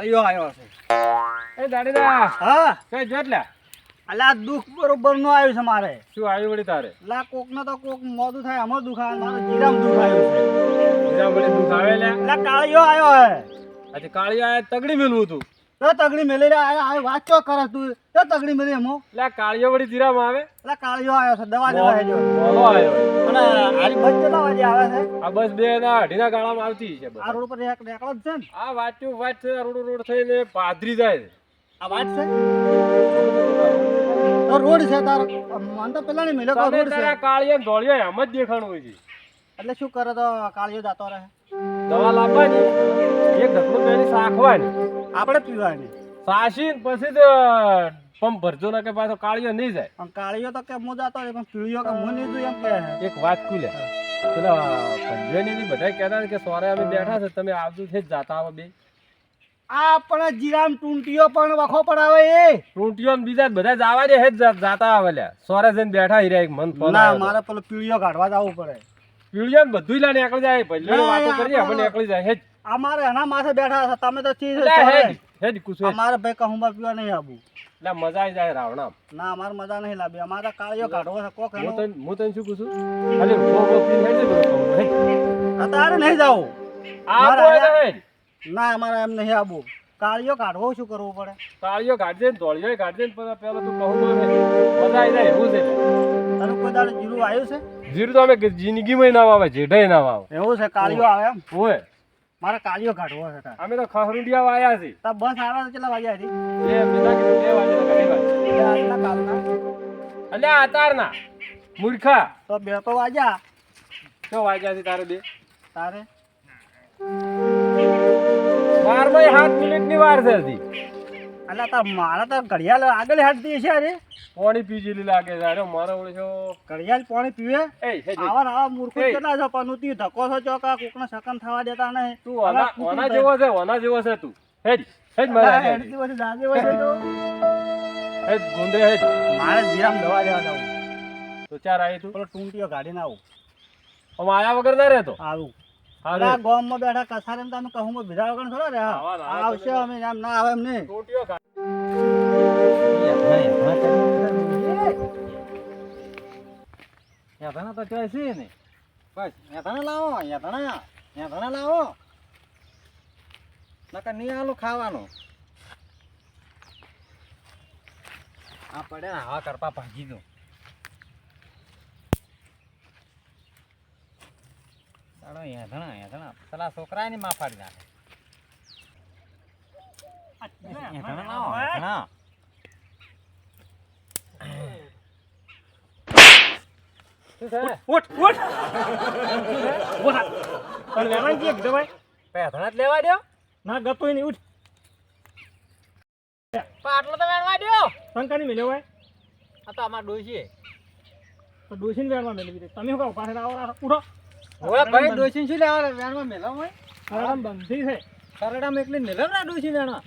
કાળિયો આવ્યો છે. એ દાડીદા હા. કઈ જોત લ્યા અલા દુઃખ બરોબરનું આવ્યું છે મારે. શું આવ્યું વળી તારે? લા કોક ને તો કોક મોઢું થાય અમાર દુઃખ આવે મારે જીરામ દુઃખ આવ્યું છે. જીરામ વળી દુખ આવે લે લા કાળિયો આવ્યો હે. આજે કાળિયો આયા તગડી મેલું તું તો તગડી મેલી રે આ આ વાત ચો કરે તું? તો તગડી મેલી એમો. લે કાળીઓ વળી જીરામાં આવે. એટલે કાળિયો આવ્યો છે. દવા દેવા હેજો બોલો આવ્યો. અને આરી બસ કેટલા વાગે આવે છે? આ બસ બે ના અઢીના ગાળામાં આવતી છે આ રોડ પર એક નેકળો જ છે ને? આ વાંચ્યું વાંચ છે રોડ રોડ થઈને પાદરી જાય આ વાત છે? તો રોડ છે તાર. મન તો પેલા નહીં મળ્યો કે રોડ છે. કાળિયો ધોળિયો એમ જ દેખાણું હોય છે. એટલે શું કરે તો કાળિયો જાતો રહે? દવા લાવવાની એક ધકલું પેલી સાખવાની આપણે પીવાની સાસી પછી તો પંપ ભરજો ને કે પાછો કાળિયો નહીં જાય. પણ કાળિયો તો કે હું જાતો પણ પીળિયો કે હું નહીં એમ કે. એક વાત ખુલે. પેલા પંજવાની બી બધા કહેતા કે સોરે અમે બેઠા છે તમે આવજો છે જાતા આવો બે. આ આપણા જીરામ ટૂંટીઓ પણ વખો પડાવે એ. ટૂંટીઓ ને બીજા બધા જવા દે હે જાતા આવે લ્યા. સોરે જઈને બેઠા હીરા એક મન ફોન ના મારે પેલો પીળિયો કાઢવા જવું પડે. પીળિયો ને બધું લા નીકળી જાય ના, વાતો કરી આપણો- નીકળી જાય હેજ. આ મારે એના માથે બેઠા હતા તમે તો ચીજ હેજ કુછ. અમારે ભાઈ કહુંબા પીવા નહીં આવું. એટલે મજા આવી જાય રાવણા ના અમારે મજા નહીં લાવી અમારે કાળિયો કાઢવો છે. કોક હું તને હું તને શું કહું. હેજ. અત્યારે નહીં જાવ આ બોય ના અમારે એમ નહીં આવું. કાળિયો કાઢવો શું કરવું પડે? કાળીઓ કાઢજે ને ધોળીઓ કાઢજે ને પેલા પેલા તું કહું. મજા આવી જાય એવું છે. તારું કોઈ દાડે જીરું આવ્યું છે? જીરું તો અમે જિંદગીમાં ના આવે જેઢે ના આવે એવું છે કાળિયો આવે એમ? ઓય મારે કાળિયો કાઢવો છે તાર. અમે તો ખહરુડિયા વાયા છે તા બસ આવે તો કેટલા વાગ્યા હતી એ પેલા કીધું બે વાગ્યા ઘણી વાર એટલે કાલના અલ્યા આતારના મૂર્ખા. તો બે તો વાગ્યા. તો વાગ્યા છે તારે બે. તારે? બાર બાય સાત મિનિટની વાર છે હજી. એટલે તાર મારા તો ઘડિયાળ આગળ હાડતી છે અરે. પાણી પીજેલી લાગે છે. અરે મારો છો. ઘડિયાળ પાણી પીવે. આવા ને આવા મૂર્ખો. કેટલા છો પણ તું ધક્કો છો ચોકા? કોકને સકન થવા દેતા નહીં. તું ઓના જેવો છે ઓના જેવો છે તું. હેજ હેજ મારા હેજ તો. હેજ મારે જીરામ દવા દેવા જાવ તો ચાર આવી તું. પેલો ટૂંટીઓ કાઢીને આવું. આયા વગર ના રહેતો? આવું. આ ગામમાં બેઠા કસારે તમે કહું ભીધા વગર થોડા રે આવા આવશે અમે એમ ના આવે એમ નહીં. ટોટીઓ કાઢ. યાતણા તો ચોય છે ને બસ યાતણા લાવો યાતણા યાતણા લાવો. નકર નહીં આલું ખાવાનું. આ પડે ને હવા કરપા ભાગી દો ચાલો યાતણા યાતણા પેલા છોકરા ની માં પાડી નાખે યાતણા લાવો યાતણા ઉઠ ઉઠ પણ લેવા કે દવાઈ પેથણા જ લેવા દ્યો. ના ગતોય નહીં ઉઠ. પાટલો તો વેણવા દ્યો. શંકાની મેલ્યો હોય આ તો અમાર ડોશી તો ડોસીને વેણમાં મેળવી દે તમે શું કહો પાસે આવો ઉઠો. ઓય ભાઈ ડોશી શું લેવા વેણવા મેલા હોય. બંધી છે સરડામ એકલી મેલો ના ડોશી વેણમાં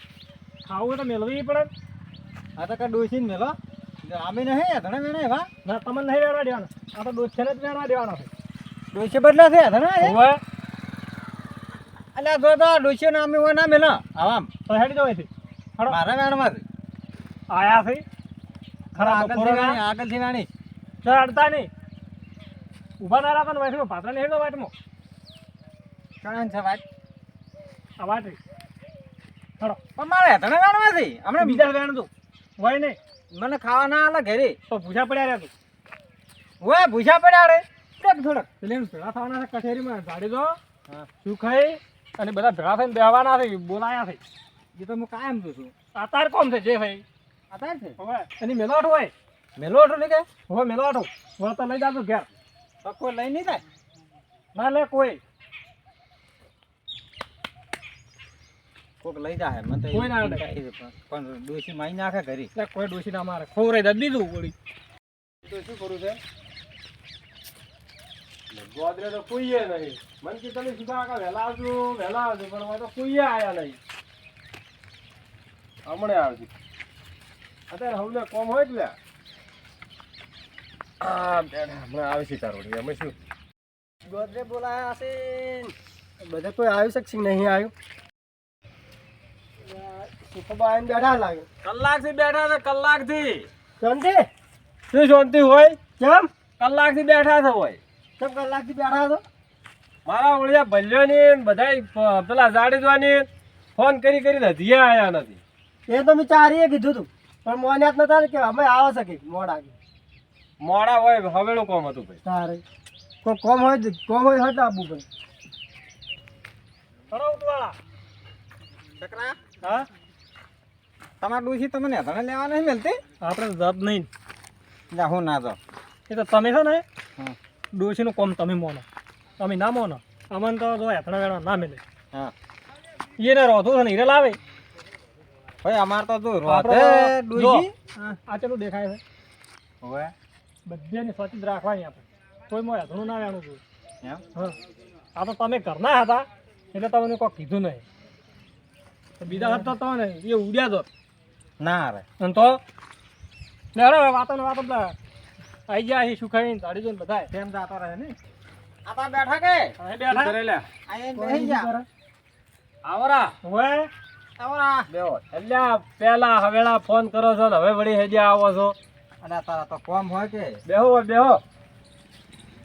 ખાવું તો મેલવી પડે. આ તો કા ને મેલો. અમે નહીં ધણા વેણા એવા. ના તમને નહીં વેણવા દેવાનો. આ તો ડોસીને જ વેણવા દેવાનો છે. ડોશી બદલા છે ધણા હોવે. અલ્યા જો તો ડોશી ના અમે હોય ના મેલા. આવામ તો હેડી જવાય છે મારા વેણમાં આયા છે. ખરા આગળથી વેણી આગળથી વેણી. ચડતા નહીં. ઊભા ના રાખો ને વાટમાં પાત્ર નહીં હેડો વાટમાં કણ છે વાટ આ વાટ હડો પણ મારે ધણા વેણવા હમણાં બીજા વેણ તું હોય નહીં. મને ખાવા ના આલે ઘરે. તો ભૂસા પડ્યા રહ્યા તું. હોય ભૂસા પડ્યા રે. થોડક. થોડક એટલે એમ ભેળા થવાના છે કચેરીમાં. ગાડી દો. સુખાઈ અને બધા ભેળા થઈને બેહવાના છે બોલાયા છે. એ તો હું કાયમ જોઉં છું. આતાર કોમ છે જે ભાઈ. આતાર છે? હવે એની મેલોટ હોય. મેલો ઓટો ને કે? હવે મેલોટ હોય. તો લઈ જાજો ઘેર. તો કોઈ લઈ નહીં થાય ના લે કોઈ. કોક લઈ જાય મને તો કોઈ ના લે. પણ- ડોસી માઈ નાખે ઘરી. લે કોઈ ડોસી ના મારે. ખોવરાઈ દે દીધું વળી. તો શું કરું છે? ગોદરે તો કોઈએ નહીં. મન કે તમે સીધા આગળ વહેલા આવજો વહેલા આવજો પણ હવે તો કોઈએ આયા નહીં. હમણે આવજો. અત્યારે હવને કોમ હોય એટલે આ બેઠા હમણાં આવે છે તારોડી અમે શું? ગોદરે બોલાયા હશે. બધા કોઈ આવી છે નહીં આવ્યું? તો બહાર બેઠા લાગે? કલાકથી બેઠા છે કલાકથી. શાંતિ? શું શાંતિ હોય? કેમ? કલાકથી બેઠા છે હોય. કેમ કલાકથી બેઠા છો? મારા ઓળિયા ભલ્યોની ને બધાય પેલા જાડેજવાની ફોન કરી કરીને ધીયા આયા નથી. એ તો મેં ચારીએ કીધું તું. પણ મોન્યાત નતા કે અમે આવે શકે મોડા કે મોડા હોય હવેનું કોમ હતું ભાઈ. તારે. કોઈ કોમ હોય કોમ હોય તો આપવું ભાઈ. ખરો ઉતવાળા ચકરા હા? તમારા ડોશી તમને નેતાને લેવા નહીં મળતી? આપણે જબ નહીં. જા હું ના જાઉં. એ તો તમે છો ને? હા. ડોશીનું કોમ તમે મોનો. તમે ના મોનો. અમને તો જો હેઠણા વેણા ના મિલે હા. એને રોધો છે ને હીરે લાવે. ભાઈ અમાર તો જો રોતે ડોશી. આ ચેલું દેખાય છે? હવે બધાની સ્વચ્છ રાખવાની આપણે. કોઈ મોં હેઠણું ના વેણું જોઈએ. એમ? હા. આ તો તમે ઘરના હતા એટલે તમને કોઈ કીધું નહીં. બીજા હતા તો ને એ ઉડ્યા તો. ના રે. અને તો? ને અરે વાતો ને વાતો બધા આઈ ગયા અહીં સુખાઈને ધાડી જોઈને બધા તેમ જાતા રહે ને. આપા બેઠા કે? બેઠા. કરેલા આયે કોઈ બેહી જા. આવરા. હવે? આવરા. બેહો. એટલે પેલા હવેલા ફોન કરો છો ને હવે વળી હેજે આવો છો. અલા તારા તો કોમ હોય કે? બેહો બેહો.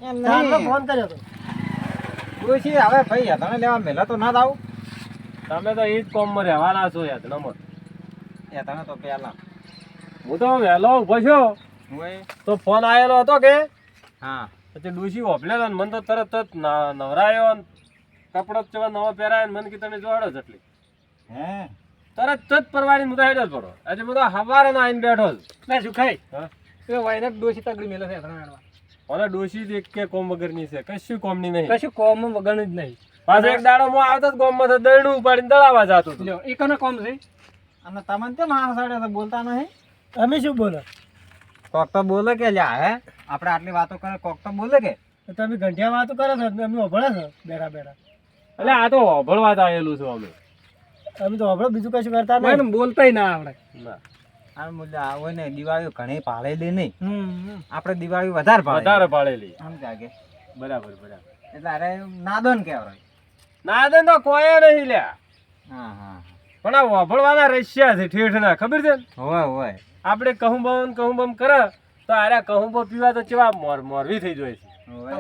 એમ નહીં. ફોન કર્યો તો. ડોશી હવે ભાઈ હેતાને લેવા મેલા તો ના દાવ તમે તો ઈ જ કોમમાં રહેવાના છો નમર હેતાને તો પહેલા. હું તો વહેલો ઊભો છો. તો ફોન આવેલો હતો કે? હા. પછી ડૂસી ઓપલેલો ને મને તો તરત જ ન- નવરાયો કપડો ચેવા નવો પહેરાયો ને મને કે તમે જોડો જ એટલી. હે? તરત જ પરવારી મુદા હેડો જ પડો. આજે હું હવારે ના આવીને બેઠો ના સુખાઈ. હા? એ વાયને ડોસી તગડી મેલે છે વેણવા મને ડોસી જ એક કે કોમ વગરની છે. કશું કોમની નહીં. કશું કોમ વગરનું જ નહીં. પાછો એક દાડો મો આવતો જ કોમમાં તો દરડું ઉપાડીને દળાવા જતો લ્યો એ કોને કોમ છે? અને તમને તે માણસ આડે તો બોલતા નહીં. અમે શું બોલો? કોક તો બોલે કે લ્યા હે? આપણે આટલી વાતો કરે કોક તો બોલે કે. તમે ઘંટિયા વાતો કરો છો ને અમે અભળે છો બેઠા બેઠા. એટલે આ તો ઓભળવા જ આવેલું છું અમે. અમે તો આપણે બીજું કશું કરતા નહીં. બોલતાય ના આપણે આમ આ આવે ને દિવાળી ઘણી પાળેલી નહીં. આપણે દિવાળી વધારે વધારે પાળેલી. આમ જાગે બરાબર બરાબર. એટલે અરે નાદન કહેવાય. નાદન દે તો કોઈ નહીં લ્યા. હા હા પણ આ વાભળવાના રશિયા છે ઠેઠના ખબર છે? હોય હોય. આપણે કહું બમ કહું બમ કરે તો આરે કહું બમ પીવા તો ચેવા મોર મોરવી થઈ જાય છે.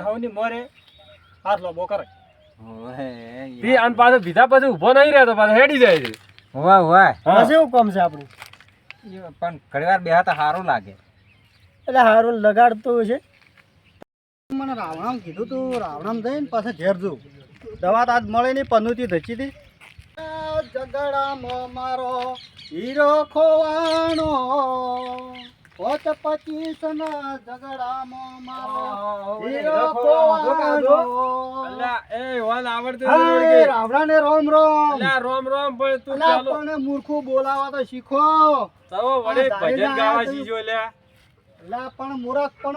હવની મોરે હાથ લોબો કરે. હોય તે આન પાછો પીધા પછી ઊભો નહીં રહેતો પાછો હેડી જાય છે. હોય હોય હા. બસ એવું કામ છે આપણું? પણ ઘણી વાર બેહા તો સારું લાગે. એટલે હારું લગાડતું છે. મને રાવણામ કીધું તું રાવણામ જઈને પાછા ઘેર જવું દવા તો આજ મળે નહીં પન્નુતી ધચી હતી. ઝઘડામાં મારો હીરો ખોવાનો. પોત પચીસ ના ઝઘડામાં મારો હીરો ખોવાનો એ વાલ આવડતું હે, નથી વળગી. રોમ રોમ અલ્યા, રોમ રોમ પણ તું ચાલો. મૂર્ખું બોલાવા તો શીખો. તો વળી ભજન ગાવા આ લ્યા. એટલે પણ મૂરખ પણ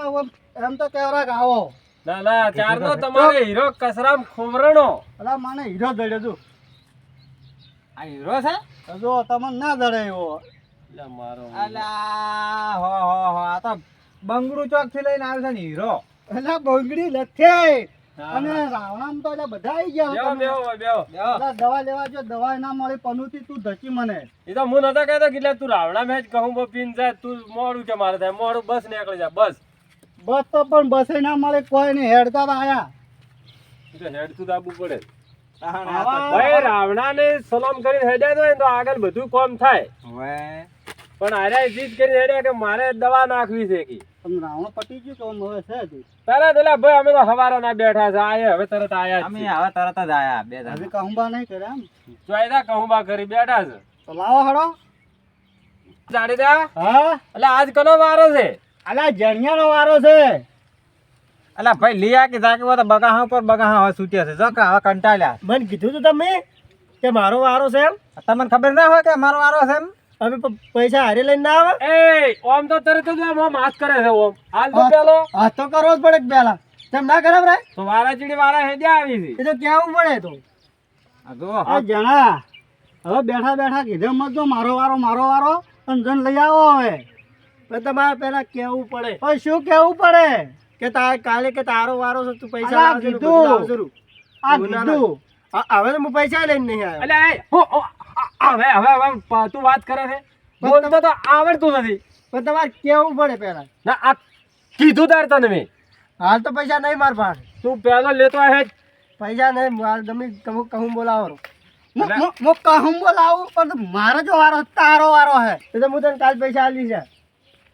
એમ- તો કેવરા ગાવો ના ના તમારે હીરો કસરામ ખોમરણો. અલા મને હીરો દડ્યો છું આ હીરો છે? જો તમને ના દડે એવો. અલ્યા, મારો અલા હો હો હો આ તો બંગડું ચોકથી લઈને આવે છે ને હીરો. એટલે બંગડી લથે અને. રાવણામ તો એટલે બધા આવી ગયા બેહો, બેહો, બેહો. બેહો. દવા લેવા જો દવા ના મળી પનુતી તું ધચી મને. એ તો હું નતો કહેતો કે તું રાવણા મેચ કહું બો પીન જાય તું મોડું કે મારે થાય? મોડું બસ નીકળી જાય બસ. બસ તો પણ બસે ના મળે કોઈ નહીં. હેડતા તો આયા. હેડ તું હેડતું આપવું પડે. ભાઈ રાવણાને સલામ કરીને હેડ્યા તો આગળ બધું કોમ થાય. પણ આર્યા જીત કરી હેડ્યા કે મારે દવા નાખવી છે કે. પણ રાવણ પટી ગયું તો આમ હવે છે હજી. તરત એટલે ભાઈ અમે તો હવારો ના બેઠા છે આયે હવે તરત આયા અમે હવે તરત જ આયા બે જણા. કહુંબા નહીં કર્યા એમ. ચોયદા કહુંબા કરી બેઠા છે. તો લાવો હડો. જાડેજા હા? એટલે આજ કનો વારો છે? અલા જણિયાનો વારો છે. અલા ભાઈ લીયા કે જાકે તો બગાહા પર બગાહા હવે છૂટ્યા છે. જો કે હવે કંટાળ્યા. મને કીધું તું તમે કે મારો વારો છે એમ? તમને ખબર ના હોય કે મારો વારો છે એમ? હવે પૈસા હારે લઈને ના આવે? એ ઓમ તો તરત જ આમ હાથ કરે છે ઓમ. હાલ તો પેલો. હાથ તો કરવો જ પડે પેલા. તેમ ના કરે ભાઈ તો વારા ચીડી વારા હેડ્યા આવી છે. એ તો કેવું પડે તો? આ આ જણા હવે બેઠા બેઠા કીધે મત જો મારો વારો મારો વારો અને જન લઈ આવો હવે. પણ તમારે પેલા કેવું પડે? પણ શું કેવું પડે? કે તારે કાલે કે તારો વારો છે તું પૈસા અલા, કીધું. આ. કીધું. હવે તો હું પૈસા લઈને નહીં આવ્યો. એટલે હો, હો, આ- હવે હવે હવે તું વાત કરે છે? બોલતો તો આવડતું નથી. પણ તમારે કેવું પડે પહેલા? ના આ કીધું તાર તને મેં. હાલ તો પૈસા નહીં માર પાસે. તું પહેલો લેતો હે પૈસા નહીં મારે ગમે કહું કહું બોલાવો હું કહું બોલાવું પણ મારો જો વારો તારો વારો હે. એટલે હું તને કાલ પૈસા આલી છે.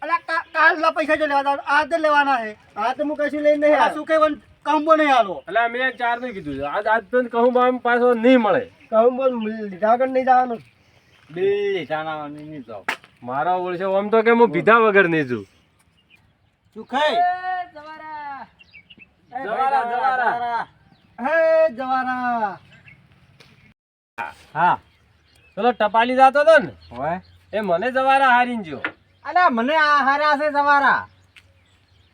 અલા કાલ કાલના પૈસા જો લેવાના આ તો લેવાના હે. આ તો હું કશું લઈને નહીં આ શું કહેવાનું? કહું નહીં આલો એટલે મેં ચારનું કીધું. છે આજ આજ તો કહું પાછો નહીં મળે. કહું બોલ લીધા વગર નહીં જવાનું. દિલ્હી જાનાવાની નહીં જાવ મારો ઓળશે આમ તો કે હું પીધા વગર નહીં છું તું ખાઈ જવારા, જવારા. હે જવારા. હા. ચલો ટપાલી જાતો તો ને? હોય? એ મને જવારા હારીને જો અલ્યા મને આ હાર્યા છે જવારા.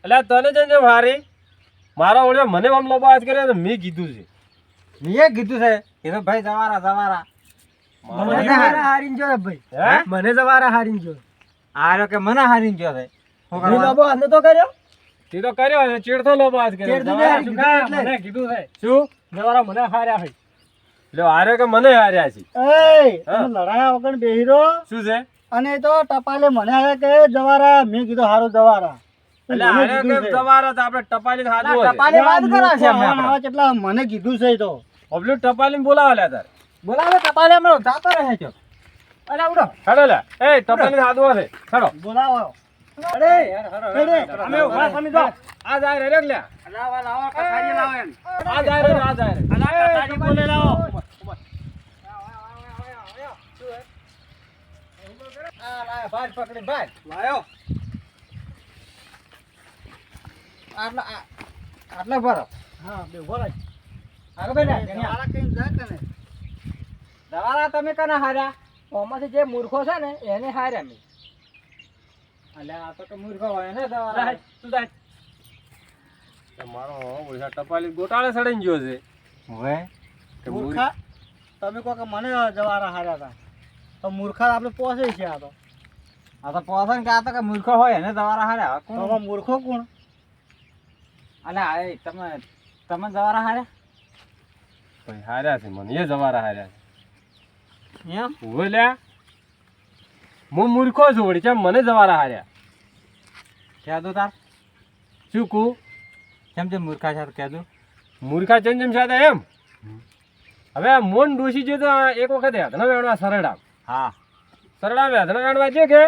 એટલે આ તને જઈને જો હારી? મારા ઓળે મને આમ લોબો હાથ કર્યો ને મેં કીધું છે. મેં કીધું છે. ભાઈ જવારા જવારા. મને જવારા હારીને જો ભાઈ. મને જવારા હારીને જો. આર્યો કે મને હારીને ગયો છે હું બાબો આનો તો કર્યો? તે તો કર્યો છે ચીડતો લોબો હાથ કર્યો. ચીડતો જવારા ને, શું કીધું કામ? એટલે. મને કીધું છે. શું? જવારા મને હાર્યા છે. એટલે હાર્યો કે મને હાર્યા છે? એ લડાયા વગર બેહી શું છે? અને તો ટપાલે મને કે જવારા. મેં કીધું હારું જવારા. એટલે હાર્યો કે જવારા તો આપણે ટપાલી વાત કરે છે. આવા કેટલા મને કીધું છે તો. ઓબલું ટપાલી બોલાવા લે તાર. બોલાવે ટપાલી હમણાં જાતો રહે છો. અરે ઉડો. હેડો લે એ ટપાલી હાથું છે હેડો. બોલાવો. અરે અરે, અમે ઊભા તમે જો આ જાય રે રેગ લ્યા લાવો લાવો કસારી લાવો આ જાય રે આ જાય રે. કસારી બોલે લાવો. આ લાયો. ભાર પકડી ભાર લાયો આટલો ભરો. હા બે બોલાય કને દવારા તમે કને હાર્યા? ઓમાંથી જે મૂર્ખો છે ને એને હાર્યા મેં. અલ્યા આ તો કે મૂર્ખો હોય ને દવારા. તું જાય એ મારો ઓછા ટપાલી ગોટાળે સડાઈને ગયો છે. હોય મૂર્ખા? તમે કહો કે મને જવારા હાર્યા હતા તો મૂર્ખા આપણે પોસે છે આ તો. આ તો પોસન કે આ તો કે મૂર્ખો હોય ને દવારા હાર્યા. કોણ? મૂર્ખો કોણ? અલ્યા એ તમે તમે દવારા હાર્યા? ભાઈ હાર્યા છે મને. એ જવારા હાર્યા છે. એમ? બોલ્યા લ્યા હું મૂર્ખો છું વળી. કેમ મને જવારા હાર્યા? ક્યાં દો તાર. શું કહું? કેમ છે મૂર્ખા છે કહે દો. મૂર્ખા ચેમ ચેમ સાથે એમ? હવે મોન ડોસી જે તો એક વખત યાદના વેણવા સરડા હા. સરડા વેધણા વેણવા છે કે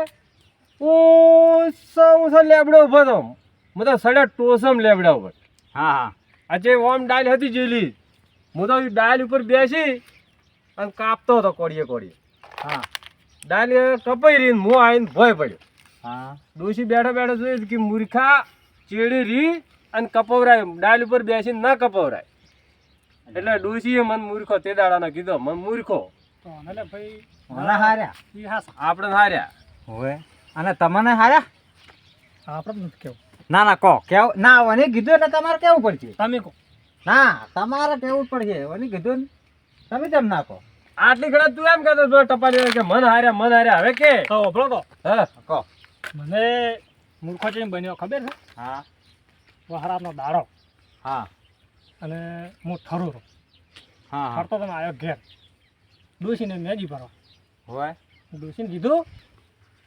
ઊંચો ઊંચો લેબડો ઊભો તો મતલબ સડા ટોસમ લેબડા ઉપર. હા હા. આજે ઓમ ડાલ હતી જેલી. હું તો ડાયલ ડાલ ઉપર બેસી અને કાપતો હતો કોડીએ કોડીએ હા. ડાયલ કપાઈ રહી હું આવીને ભોય પડ્યો. હા. ડોશી બેઠા બેઠા જોયું કે મૂર્ખા ચેડી રી અને કપવરાય. ડાલ ઉપર બેસીને ના કપવરાય. એટલે ડોશીએ મને મૂર્ખો તે દાડાનો કીધો મને મૂર્ખો. તો ભાઈ મને હાર્યા. આપણે હાર્યા. હોય અને તમને હાર્યા? આપણે નથી કેવું. ના ના કહો. કેવું? ના મને કીધું એટલે તમારે કેવું પડશે? તમે કહો. ના તમારે કેવું જ પડશે. એની કીધું ને. તમે તેમ ના કહો? આટલી ઘડા તું એમ કહેતો તો ટપાલી કે મન હાર્યા મન હાર્યા હવે કે? તો ઓભળો તો. હા. કહો. મને મૂર્ખો જેમ બન્યો ખબર છે? હા. વહરાતનો દાડો. હા. અને હું ઠરું છું. હા હા. ફરતો તમે આવ્યો ઘેર. ડોસીને મેજી ભરો હોય ડોસીને કીધું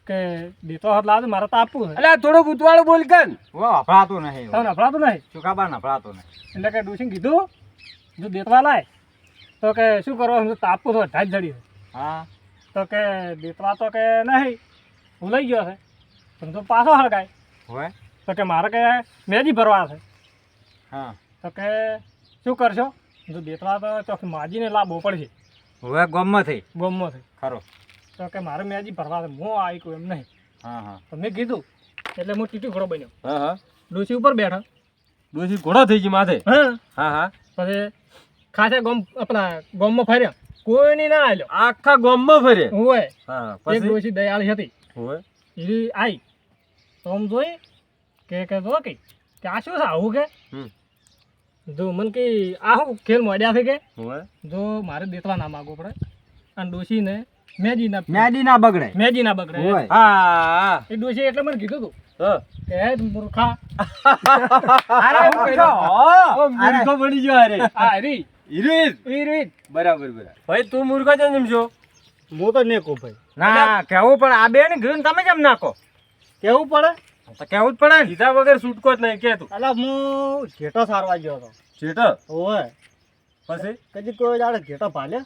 કે દેતો હાથ લાવે તો મારે તો આપવું એટલે આ થોડુંક ઉતવાળું બોલ કે અફડાતું નહીં તમને અફડાતું નહીં? ચુકાબા અફડાતું નહીં. એટલે કે ડુસિંગ કીધું જો દેતવા લાય તો કે શું કરો હું તો તો અઢાજ જડી હા. તો કે દેતવા તો કે નહીં હું લઈ ગયો છે. પણ તો પાછો હળગાય. હોય? તો કે મારે કે મેજી ભરવા છે. હા. તો કે શું કરશો? જો દેતવા તો ચોખ્ખી માજીને લાભો પડશે. હોય ગમમાંથી ગમમાંથી ખરો. તો કે મારે મેં હજી ભરવા હું આવી એમ નહીં. હા હા. તો મેં કીધું એટલે હું ટીટી ઘોડો બન્યો. હા હા. ડોસી ઉપર બેઠા. ડોસી ઘોડો થઈ ગઈ માથે? હા. હા હા. પછી ખાસા ગોમ આપણા ગોમમાં ફર્યા. કોઈની ના આવ્યો આખા ગોમમાં ફરે હોય હા પછી? ડોસી દયાળી હતી. હોય એ આવી તો આમ જોઈ કે કે જો કે આ શું છે આવું કે? જો મને કે આ હું ખેલ મોડ્યા છે કે? જો મારે દેતવા ના માગું પડે. અને ડોશીને મેજી ના મેડી ના બગડે. મેજી ના બગડે હોય. હા એ ડોશી એટલે મને કીધું તું. હે. મૂર્ખા. અરે હું કર્યો? ઓ, મૂર્ખો બની ગયો અરે આ રી હિરેન. ઈ બરાબર બરાબર. ભાઈ તું મૂર્ખો છે એમ છો? હું તો નહીં કહું ભાઈ. ના કેવું પડે આ બે ને તમે કેમ નાખો? કેવું પડે? તો કેવું જ પડે ને. વગર છૂટકો જ નહીં કે તું? એટલે હું ઘેટો સારવા ગયો હતો. ચેટર ઓય પછી? કદી કોઈ દાડે ઘેટો ભાલ્યો?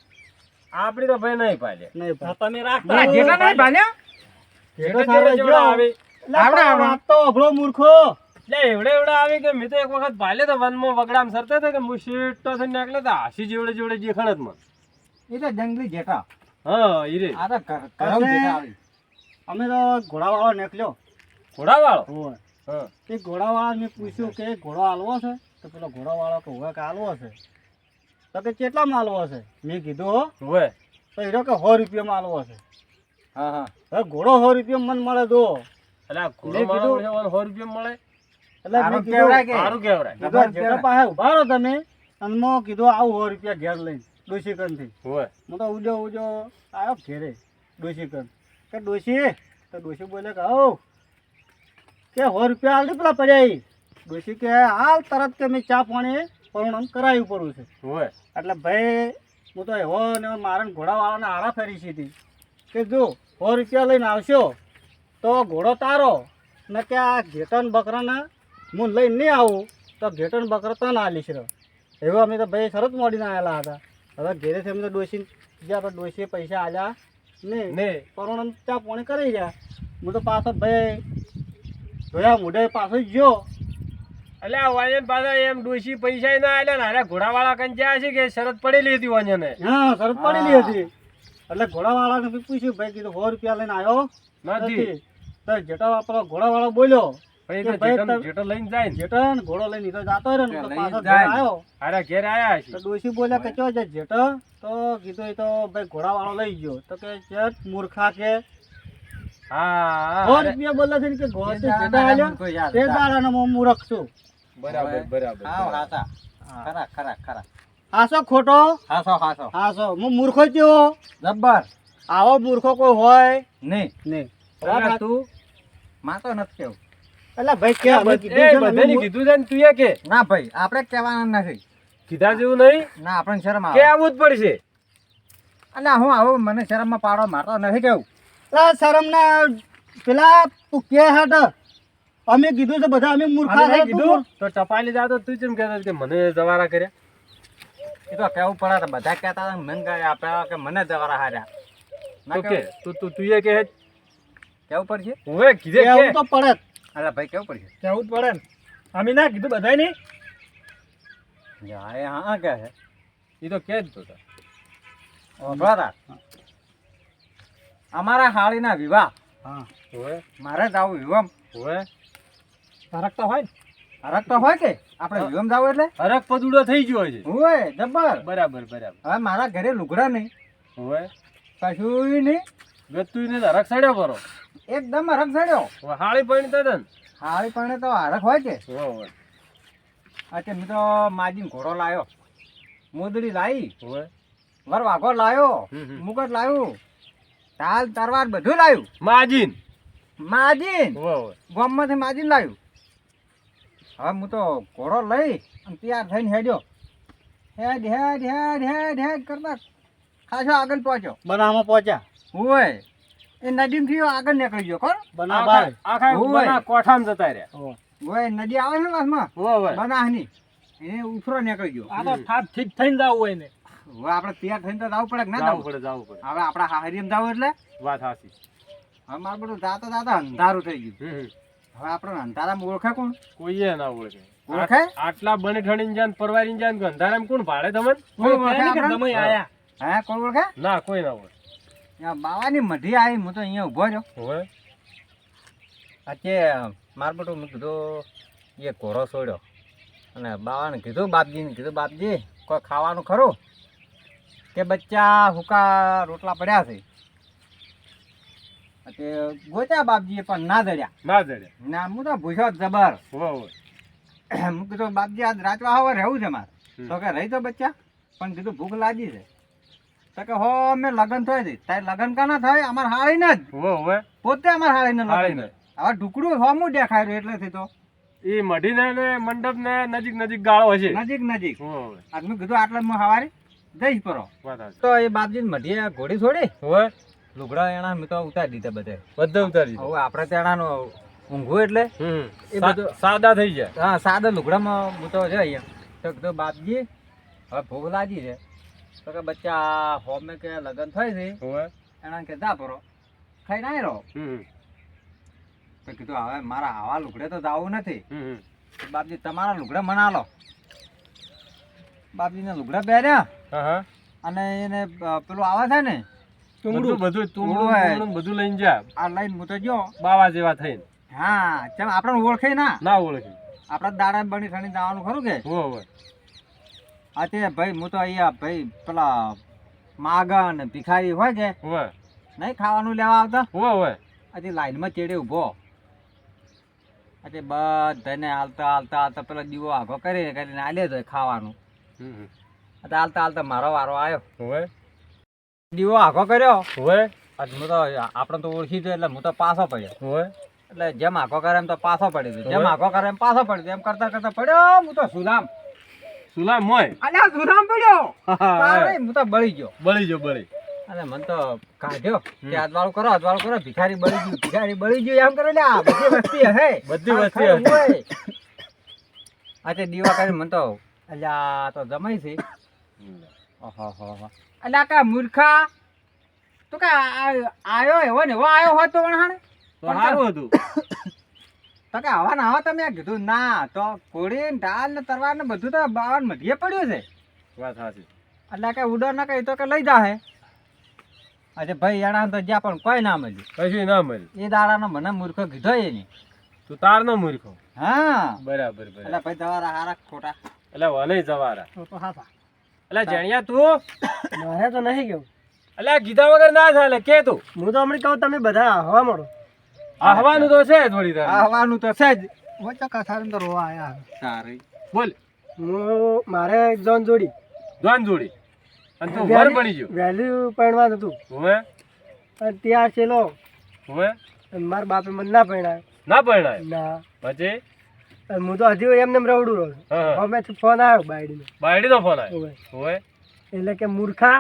આપડી તો ભાઈ નહીં પાડે. નહીં. તમે આ જેઠા નહીં ભાલ્યા ઘેટો સારવા ગયો આવે. એટલે આવડે, પણ આવડે. વાત તો અભળો મૂર્ખો. એટલે એવડે એવડે આવે કે મેં તો એક વખત ભાલે તો વનમાં વગડામ સરતા હતા કે હું શેઠ થઈને નીકળ્યો તો હાસી જેવડે જેવડે જે ખણતમાં એ તો જંગલી હા ઈ આ તો આવી. અમે તો ઘોડાવાળો નીકળ્યો. ઘોડાવાળો? હા. તે ઘોડાવાળા મેં પૂછ્યું કે ઘોડો હાલવો છે? તો પેલો ઘોડાવાળો કે હવે કે હાલવો છે? તો કે કેટલામાં હાલવો છે મેં કીધું હો. હોય તો હીરો કે સો રૂપિયામાં માલવો છે હા હા. હવે ઘોડો સો રૂપિયા મને મળે દો એટલે ઘોડો મેં મારો કીધું- છે, સો રૂપિયા મળે? એટલે મેં કીધું સારું કહેવાય. કીધું પાસે ઊભા રહો તમે અને મેં કીધું આવું સો રૂપિયા ઘેર લઈને ડોશીકનથી હોય હું તો ઉજો ઉજો આવ્યો ઘેરે ડોશીકન કે ડોશી તો ડોશી બોલે કે સો રૂપિયા હાલ દે પેલા પડ્યા. ડોશી કે હાલ તરત કે મેં ચા પાણી પરણમ કરાવ્યું પડું છે. હોય. એટલે ભાઈ હું તો એવો ને મારા ઘોડાવાળાને આરા ફેરી સીધી કે જો સો રૂપિયા લઈને આવશો તો ઘોડો તારો. ને કે આ ઘેટન બકરાને હું લઈને નહીં આવું તો ઘેટન બકરા તને આલીશ રહ્યો એવું અમે તો ભાઈ શરત મોડીને આવેલા હતા. હવે ઘેરેથી અમે તો ડોસી જ્યાં પણ ડોસીએ પૈસા આલ્યા નહીં. ને પરોણ ત્યાં પોણે કરી ગયા. હું તો પાછો ભાઈ જોયા મોઢે પાછો જ ગયો. એટલે આ વાંજન પાછા એમ ડોશી પૈસા ના આલ્યા ને અરે ઘોડાવાળા કન જ્યાં છે કે શરત પડેલી હતી વાંજને? હા શરત પડેલી હતી. એટલે ઘોડાવાળાને બી પૂછ્યું ભાઈ કીધું સો રૂપિયા લઈને આવ્યો નથી. તો જેઠા આપણો ઘોડાવાળો બોલ્યો બોલ્યા ઘોડાવાળો લઈ ગયો. તો કે મૂર્ખા કે? હા સો રૂપિયા બોલે છે કે યાદ તે દાડાનો હું મૂર્ખ છું. બરાબર બરાબર હા. હાચા. ખરા ખરા ખરા. હાસો ખોટો? હાસો હાસો. હાસો. હું મૂર્ખો કેવો જબ્બર. આવો મૂર્ખો કોઈ હોય? નહીં. નહીં. તું માતો નથી કેવું. એટલે ભાઈ કે અમે કીધું છે કીધું ને તું એ કે. ના ભાઈ આપણે કહેવાના નથી. કીધા જેવું નહીં? ના આપણને શરમ કે આવે આવવું જ પડશે? એટલે હું આવું? મને શરમમાં પાડો મારતો નથી કેવું. પેલા શરમના પેલા તું કે હટ. અમે કીધું છે બધા અમે મૂર્ખા છે કીધું તો. ટપાઈ લીધા તો તું કેમ કહેતો કે મને જવારા કર્યા? એ તો કેવું પડે બધા કહેતા હતા મને કહે આપ્યા કે મને જવારા હાર્યા. ના તો? તું તું એ કહે કેવું પડશે? હું કીધે કેવું તો પડે અરે ભાઈ કેવું પડશે? કેવું પડે ને અમે ના કીધું બધાય નહીં જા, એ હા કે છે. એ તો કહે જ તો બરાબર અમારા હાળીના વિવાહ. હા. મારે જ આવું વિવાહ. હોય ફરક તો હોય ને? હરક તો હોય કે? આપણે વિલમ જાવ એટલે? હરક પદુડો થઈ ગયો છે. હોય જબ્બર. બરાબર બરાબર. હવે મારા ઘરે લુગડા નહીં. હોય કશું નહીં. ગતું ને હરક સડ્યો કરો એકદમ હરક સડ્યો. હાળી પડી તો હાળી પણ તો હરક હોય કે? હોય. અચ્છા મેં તો માજીન ઘોડો લાવ્યો. મોદડી લાવી. હોય વર વાઘો લાવ્યો. મુકટ લાવ્યું. તાલ તરવાર બધું લાવ્યું. માજીન. માજીન. ગામમાંથી માજીન લાવ્યું. હવે હું તો ઘોડો લઈ અને તૈયાર થઈને હેડ્યો. હેડ હેડ હેડ હેડ હેડ કરતા ખાસો આગળ પહોંચ્યો. બનામાં પહોંચ્યા? હોય. એ નદીમથી આગળ નીકળી ગયો કોણ આખા બના કોઠામાં જતા રહ્યા. હોય નદી આવે છે ને વાસમાં હોય બનાસની એને ઉફરો નીકળી ગયો. આ તો ઠાઠ ઠીક થઈને જવું હોય ને હવે આપણે તૈયાર થઈને તો જવું પડે કે ના જાવું પડે જવું પડે. હવે આપણા હાહરીમ જવું એટલે? વાત સાચી હવે મારું બધું જાતા જાતા અંધારું થઈ ગયું. હવે આપણે અંધારામ ઓળખે કોણ? કોઈએ ના ઓળખે. ઓળખે? આટલા બને ઠણીને જાન પરવારીને જાન અંધારામ કોણ ભાડે તમને? કોણ ઓળખે આપણે? તમે આયા? હે કોણ ઓળખે? ના કોઈ ના ઓળખે. ત્યાં બાવાની મઢી આવી હું તો અહીંયા ઊભો રહ્યો. હોય આજે માર બટો મેં કીધું એ કોરો છોડ્યો. અને બાવાને કીધું બાપજીને કીધું બાપજી કોઈ ખાવાનું ખરું? કે બચ્ચા હુકા રોટલા પડ્યા છે. તે ગોત્યા બાપજીએ પણ ના ધર્યા. ના ધર્યા. ના હું તો ભૂસો જબર. હું કીધું બાપજી આજ રાચવા હવે રહેવું છે મારે. તો કે રહી તો બચ્ચા પણ કીધું ભૂખ લાગી છે. તો કે હો મેં લગ્ન થાય છે. તારે લગ્ન કાના થાય? અમારે હાળીને જ. પોતે અમારે હાળીને લગ્ન. હવે ઢુકડું હોમું દેખાય રહ્યું એટલેથી તો. એ મઢીને ને મંડપ ને નજીક નજીક ગાળો હશે. નજીક નજીક. આજ મેં કીધું આટલે હું હવારે જઈશ પરો. તો એ બાપજી મઢીએ ઘોડી છોડી. હોય લુગડા એના મેં તો ઉતારી દીધા બધે. બધા ઉતારી દીધા. હવે આપણે તેણાનો ઊંઘવું એટલે એ બધું- સાદા થઈ જાય. હા સાદા લુગડામાં હું તો છે અહીંયા. તો બાપજી હવે ભૂખ લાગી છે. તો કે બચ્ચા હોમે કે લગ્ન થાય છે? એના કે જા પરો ખાઈ ના રહો તો કીધું હવે મારા આવા લુગડે તો જવું નથી. બાપજી તમારા લુગડા મના લો બાપજીને લુગડા પહેર્યા. અને એને પેલું આવે છે ને બધું બધું તુમડું બધું લઈને જા. આ લઈને હું તો જો બાવા જેવા થઈને. હા ચમ આપણે ઓળખે ના? ના ઓળખે. આપણા દાડા બની ખણી જવાનું ખરું કે? હો હો. આ તે ભાઈ હું તો અહીંયા ભાઈ પેલા માગા ને ભિખારી હોય કે? હોય નહીં ખાવાનું લેવા આવતા? હોય હોય આજે લાઈનમાં ચેડે ઊભો. આજે બધાને હાલતા હાલતા હાલતા પેલા દીવો આઘો કરીને કરીને આલે તો ખાવાનું. હાલતા હાલતા મારો વારો આવ્યો. હોય દીવો આખો કર્યો? હોય હું તો આપણે તો ઓળખી ગયો એટલે હું તો પાછો પડ્યો. હોય એટલે જેમ આખો કરે એમ તો પાછો પડી ગયો. જેમ આખો કરે એમ પાછો પડી ગયો. એમ કરતા કરતા પડ્યો હું તો સુલામ. સુલામ હોય. અલ્યા સુલામ પડ્યો. હું તો બળી ગયો. બળી ગયો બળી. અને મને તો કાઢ્યો. કે આજવાળું કરો આજવાળું કરો. ભિખારી બળી ગયું ભિખારી બળી ગયું. એમ કરે લે આ બધી વસ્તી હે. બધી વસ્તી. હોય. આ દીવા કરી મને તો અલ્યા આ તો જમાય છે. ઓહો હો હો. અલ્યા કા મૂર્ખા? તો કા આયો એવો ને એવો આયો હોત તો વણહાણે સારું હતું. તો કે આવા ના આવા તમે કીધું ના તો કોળી ઢાલ ને તરવાર ને બધું તો બાવન મધ્યે પડ્યું છે. વાત સાચી. એટલે કે ઉડો ના કહી તો કે લઈ જાહે. આજે ભાઈ એના તો જ્યાં પણ કોઈ ના મળ્યું. કશું ના મળ્યું. એ દાડાનો મને મૂર્ખો કીધો એની તું તાર નો મૂર્ખો. હા. બરાબર એટલે ભાઈ તમારા હારા ખોટા. એટલે વને જવારા. તો હાથા. એટલે જણિયા તું? મારે તો નહીં કેવું. એટલે કીધા વગર ના ચાલે કે તું? હું તો હમણાં કહું તમે બધા હવા મળો. આ હવાનું તો છે થોડી તાર. આવવાનું તો છે જ. વચ્ચે કથાર તો રોવા આયા. સારી. બોલ. હું મારે જોન જોડી. જોન જોડી. અને તું વર બની ગયો. વેલ્યુ પરણવાનું હતું. હવે. અને ત્યાં છેલો હવે. અને મારા બાપે મને ના પરણાય ના પરણાય ના. પછી? હું તો હજી એમને એમ રવડું રહું. હવેથી ફોન આવ્યો બાયડીનો. બાયડી નો ફોન આવ્યો. એટલે કે મૂર્ખા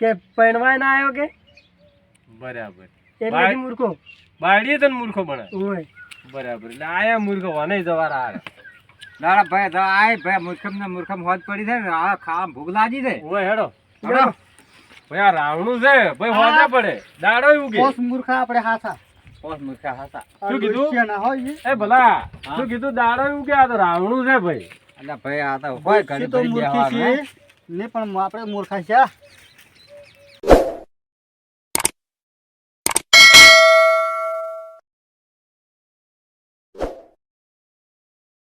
કે પરણવાય ના આવ્યો કે? બરાબર. એટલે મૂર્ખો. બાયડી તને મૂર્ખો બને ઓય. બરાબર. એટલે આયા મૂર્ખો વને જવારા હારે. દાડા ભાઈ તો આય ભાઈ મૂર્ખમ ને મૂર્ખમ હોજ પડી છે ને આ ખા ભૂખ લાગી છે ઓય હેડો. હેડો. ભાઈ આ રાવણું છે. ભાઈ હોજા પડે. દાડો ઉગે. મૂર્ખા આપણે હાથા? પોસ મૂર્ખા હતા શું કીધું? ના હોય એ ભલા શું કીધું? દાડો ઉગે આ તો રાવણું છે ભાઈ. એટલે ભાઈ આ તો હોય ઘડી તો મૂર્ખી છે. ને પણ આપણે મૂર્ખા છે.